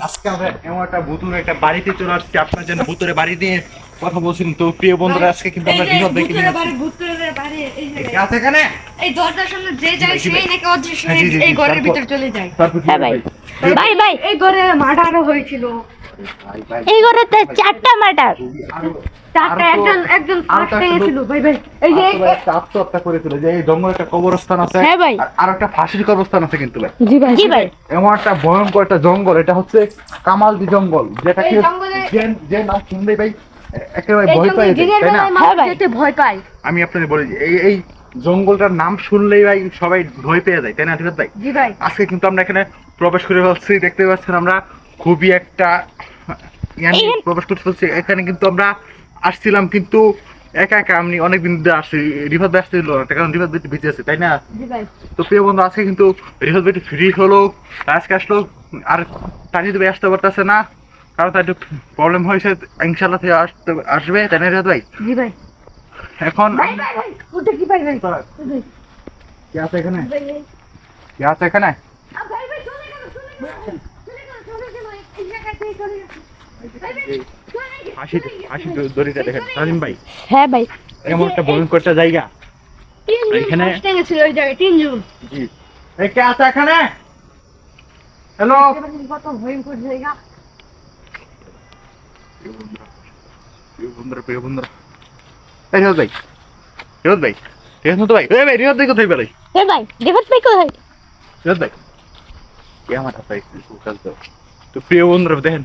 আজকে আমরা এমন একটা ভুতুর একটা বাড়িতে চলে আসছি। আপনার জন্য ভুতুরে বাড়ি নিয়ে কথা বলছেন তো প্রিয় বন্ধুরা আজকে কিন্তু আমরা এই যে বৃহৎ দেখে ভূতের বাড়ি, ভূতের বাড়ি, এই আছে এখানে? এই দরজার সামনে যে যায় সেই নাকি অদৃশ্য হ্যাঁ, এই ঘরের ভিতর চলে যায়। হ্যাঁ ভাই। ভাই? ভাই এই ঘরে মার্ডারও হয়েছিল। এই ঘরে তো চারটা তো- একজন একজন আরও ফার্স্ট তো একটা গেছিল ভাই ভাই এই যে আর তো ভাই একটা আত্মহত্যা করেছিল যে এই জঙ্গলে একটা কবরস্থান আছে হ্যাঁ ভাই। আর- আর একটা ফাঁসির কবরস্থান আছে কিন্তু ভাই। জি ভাই। জি ভাই। এমন একটা ভয়ঙ্কর একটা জঙ্গল এটা হচ্ছে কামালদি জঙ্গল যেটা কি যে নাম শুনলে ভাই একেবারে ভয় পাই তাই না? বেলায় হ্যাঁ ভয় পায়। আমি আপনাদের বলি এই এই জঙ্গলটার নাম শুনলেই ভাই সবাই ভয় পেয়ে যায় তাই না ঠিক ভাই? জি ভাই। আজকে কিন্তু আমরা এখানে প্রবেশ করে ফেলছি দেখতে পাচ্ছেন আমরা খুবই একটা প্রবেশ করতে ফেলছি। এখানে কিন্তু আমরা আসছিলাম কিন্তু একা একা আমি অনেকদিন ধরে আসছি। রিভার ভাই আসছিল না কারণ রিভার ভাই ভিজে আছে তাই না? তো প্রিয় বন্ধু আজকে কিন্তু রিভার ভাই ফ্রি হলো আজকে আসলো আর তানিদ ভাই আসতে পারতেছে না কারণ তার একটু প্রবলেম হয়েছে ইনশাল্লাহ থেকে আসতে আসবে তাই না রিভার ভাই? জি ভাই। এখন কি আছে এখানে। কি আছে এখানে? গেল। দড়িটা দেখেন। সাজিম ভাই হ্যাঁ ভাই। এমন একটা ভয়ঙ্কর একটা জায়গা এখানে- গেছিল ওই জায়গায় তিনজন। জি। এই কে আছে এখানে? হ্যালো কত ভয়ঙ্কর জায়গা বন্ধুরা প্রিয় বন্ধুরা এই রিয়াজ ভাই রিয়াজ ভাই রিয়াজ ভাই। এই ভাই রিয়াজ ভাই কোথায় বেলাই এ ভাই দেখত ভাই কোথায়? রিয়াজ ভাই। ক্যামেরা ভাই ফোকাস দাও তো প্রিয় বন্ধুরা দেখেন।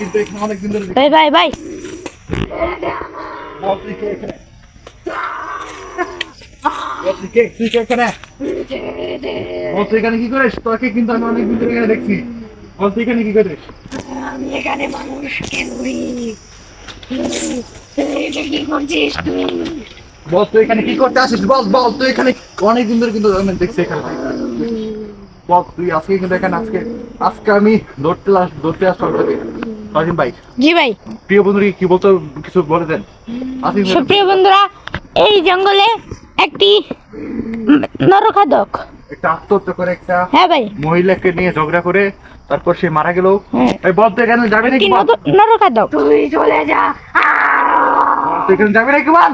কিন্তু এখানে অনেক দিন ধরে ভাই ভাই ভাই। এখানে? কে? করিস? তোকে কিন্তু আমি অনেক দিন ধরে এখানে দেখছি। বলতে এখানে কি করিস? আমি এখানে মানুষকে ধরি এটা কি করছিস তুই? বল তুই এখানে কি করতে আসিস? বল বল তুই এখানে অনেক দিন ধরে কিন্তু আমি দেখছি এখানে। বল তুই আজকে কিন্তু এখানে আজকে আজকে আমি ধরতে ধরতে আসলাম তোকে। কাজিম ভাই। জি ভাই। প্রিয় বন্ধুকে কি বলতো কিছু বলে দেন। সুপ্রিয় বন্ধুরা এই জঙ্গলে একটি নরখাদক। একটা আত্মহত্যা করে একটা হ্যাঁ ভাই। মহিলাকে নিয়ে ঝগড়া করে তারপর সে মারা গেল। হ্যাঁ। এই তুই এখানে যাবি নাকি নরখাদক। তুই চলে যা। এখানে যাবি নাকি বল?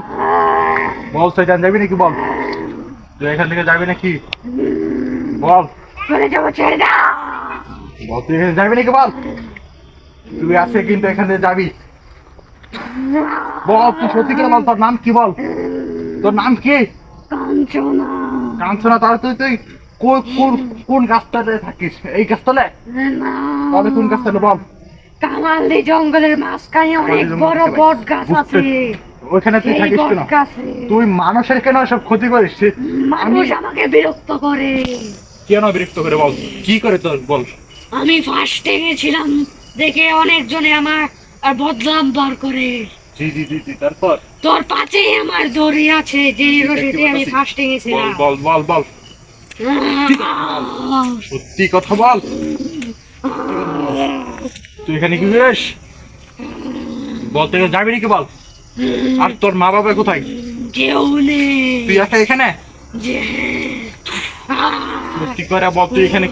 বল এখানে যাবি নাকি বল? তুই এখান থেকে যাবি নাকি? বল। চলে যাব ছেড়ে দা। বল তুই এখানে যাবি নাকি বল? তুই আছে কিন্তু এখানে যাবি। বল তুই সত্যি করে বল তোর নাম কি বল? তোর নাম কি? কাঞ্চনা। কাঞ্চনা তাহলে তুই তুই কোন কোন কোন থাকিস? এই গাছতলায় তাহলে কোন গাছতলা বল? কামালদি জঙ্গলের মাঝখানে অনেক বড় বট গাছ আছে। ওইখানে তুই থাকিস কেন? তুই মানুষের কেন সব ক্ষতি করিস? মানুষ আমাকে বিরক্ত করে। কেন বিরক্ত করে বল? কি করে তোর বল? আমি ফার্স্টে গেছিলাম দেখে অনেকজনে আমার আর বদলাম বার করে। জি জি জি জি তারপর? তোর পাশেই আমার দড়ি আছে যে রশিতে আমি। ফার্স্টে বল বল বল বল। সত্যি কথা বল। তুই এখানে কি করিস? বল তুই যাবি নাকি বল? আর তোর মা বাবা কোথায়? কেউ নেই। তুই একা এখানে? সত্যি করে বল তুই এখানে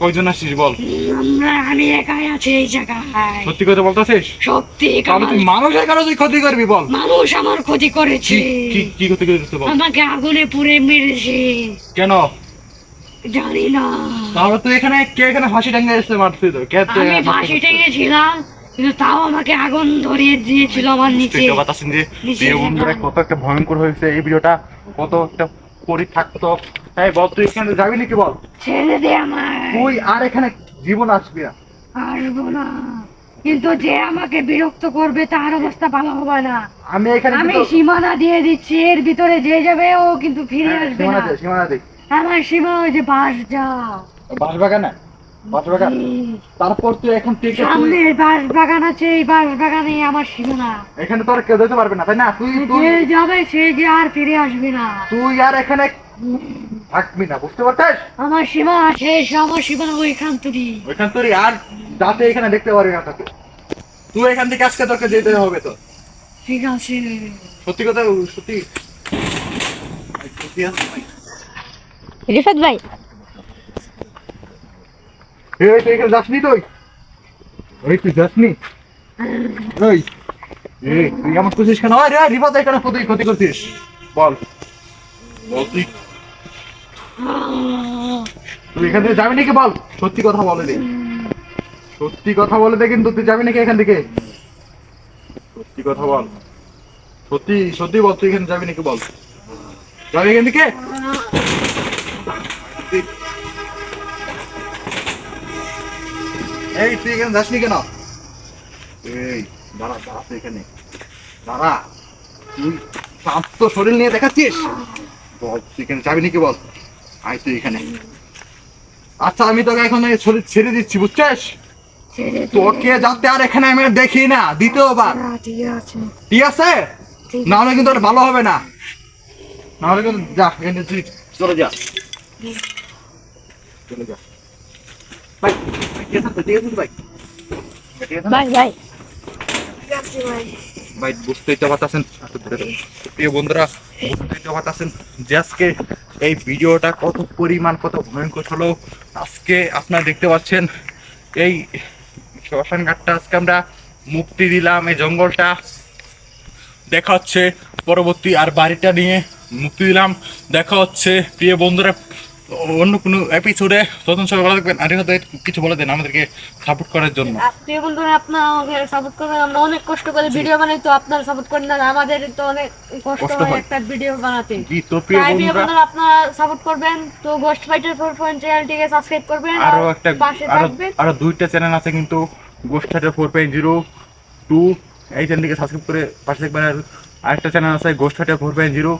কয়জন আসিস বল? আমরা আমি একাই আছি এই জায়গায়। সত্যি কথা বলতেছিস? সত্যি তাহলে তুই মানুষের তুই ক্ষতি করবি বল। মানুষ আমার ক্ষতি করেছে। কি কি ক্ষতি করিস বল? আমাকে আগুনে পুড়ে মেরেছে। কেন? জানি না। তাহলে তুই এখানে কে এখানে ফাঁসি টাঙ্গে এসে মারছিস তো? কে আমি ফাঁসি? কিন্তু তাও আমাকে আগুন ধরিয়ে দিয়েছিল আমার নিচে। কত একটা ভয়ঙ্কর হয়েছে এই ভিডিওটা কত একটা পরি থাকতো। এই বল তুই এখানে যাবি নাকি বল? ছেড়ে দে আমায়। তুই আর এখানে জীবন আসবি না। আসব না। কিন্তু যে আমাকে বিরক্ত করবে তার অবস্থা ভালো হবে না। আমি এখানে আমি সীমানা দিয়ে দিচ্ছি এর ভিতরে যে যাবে ও কিন্তু ফিরে আসবে আসবে সীমানা না। দে, সীমানা দে। আমার সীমা ওই যে বাস যা। বাস বাগান? তারপর তুই এখন থেকে সামনে বাঁশ বাগান আছে এই বাঁশ বাগানে আমার সীমানা এখানে তো আর কেউ যেতে পারবে না তাই না? তুই তুই যে যাবে সে যে আর ফিরে আসবে না। তুই আর এখানে থাকবি না বুঝতে পারছিস? আমার সীমানা শেষ আমার সীমানা ওইখান তুই ওইখান তুই আর যাতে এখানে দেখতে পারবি না তোকে। তুই এখান থেকে আজকে তোকে যেতে হবে তো। ঠিক আছে। সত্যি কথা সত্যি। রিফাত ভাই এই, তুই এখানে যাসনি তুই? ওই তুই যাসনি? ওই তুই আমার খুশিস কেন? আরে রিবাদ এখানে ক্ষতি ক্ষতি করছিস। বল। বল তুই তুই এখান থেকে যাবি নাকি বল? সত্যি কথা বলে দে। সত্যি কথা বলে দে কিন্তু তুই যাবি নাকি এখান থেকে? সত্যি কথা বল। সত্যি সত্যি বল, তুই এখানে যাবি নাকি বল? যাবি এখান থেকে? এই তুই এখানে যাসনি কেন? এই দাঁড়া দাঁড়া তুই এখানে। দাঁড়া তুই শান্ত শরীর নিয়ে দেখাচ্ছিস? বল তুই এখানে যাবি নাকি বল? আয় তুই এখানে। আচ্ছা আমি তোকে এখন শরীর ছেড়ে দিচ্ছি বুঝছিস? তোকে যাতে আর এখানে আমি দেখি না দ্বিতীয়বার। ঠিক আছে। না হলে কিন্তু আর ভালো হবে না। না হলে কিন্তু যা এখানে তুই চলে যা। চলে যা। ভাই আজকে এই ভিডিওটা কত পরিমাণ, কত ভয়ঙ্কর হলো। আজকে আপনারা দেখতে পাচ্ছেন, এই ঘাটটা আজকে আমরা মুক্তি দিলাম, এই জঙ্গলটা। দেখা হচ্ছে পরবর্তী আর বাড়িটা নিয়ে মুক্তি দিলাম। দেখা হচ্ছে, প্রিয় বন্ধুরা অন্য কোনো এপিসোডে সবাই ভালো থাকবেন। আর কিছু বলে দেন আমাদেরকে সাপোর্ট করার জন্য। প্রিয় বন্ধুরা আপনারা আমাকে সাপোর্ট করবেন আমরা অনেক কষ্ট করে ভিডিও বানাই তো আপনারা সাপোর্ট করেন না আমাদের তো অনেক কষ্ট হয়। একটা ভিডিও বানাতে। জি তো প্রিয় বন্ধুরা আপনারা সাপোর্ট করবেন তো গোস্ট ফাইটার ফোর পয়েন্ট চ্যানেলটিকে সাবস্ক্রাইব করবেন আর একটা পাশে আরও দুইটা চ্যানেল আছে কিন্তু Ghost Fighter four point zero two এই চ্যানেলটিকে সাবস্ক্রাইব করে পাশে থাকবেন। আর আরেকটা চ্যানেল আছে Ghost Fighter four point zero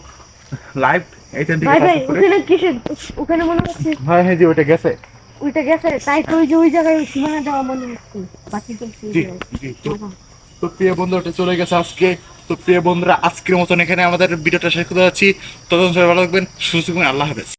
live এই থেকে ভাই ভাই ওখানে কিসের? ওখানে মনে হচ্ছে হ্যাঁ হ্যাঁ জি ওটা গেছে। ওইটা গেছে তাই তো ওই যে ওই জায়গায় সীমানা দেওয়া মনে হচ্ছে। বাকি তো জি জি তো প্রিয় বন্ধু ওটা চলে গেছে আজকে। তো প্রিয় বন্ধুরা আজকের মতন এখানে আমাদের ভিডিওটা শেষ করতে যাচ্ছি। ততক্ষণ সবাই ভালো থাকবেন সুস্থ থাকবেন আল্লাহ হাফেজ।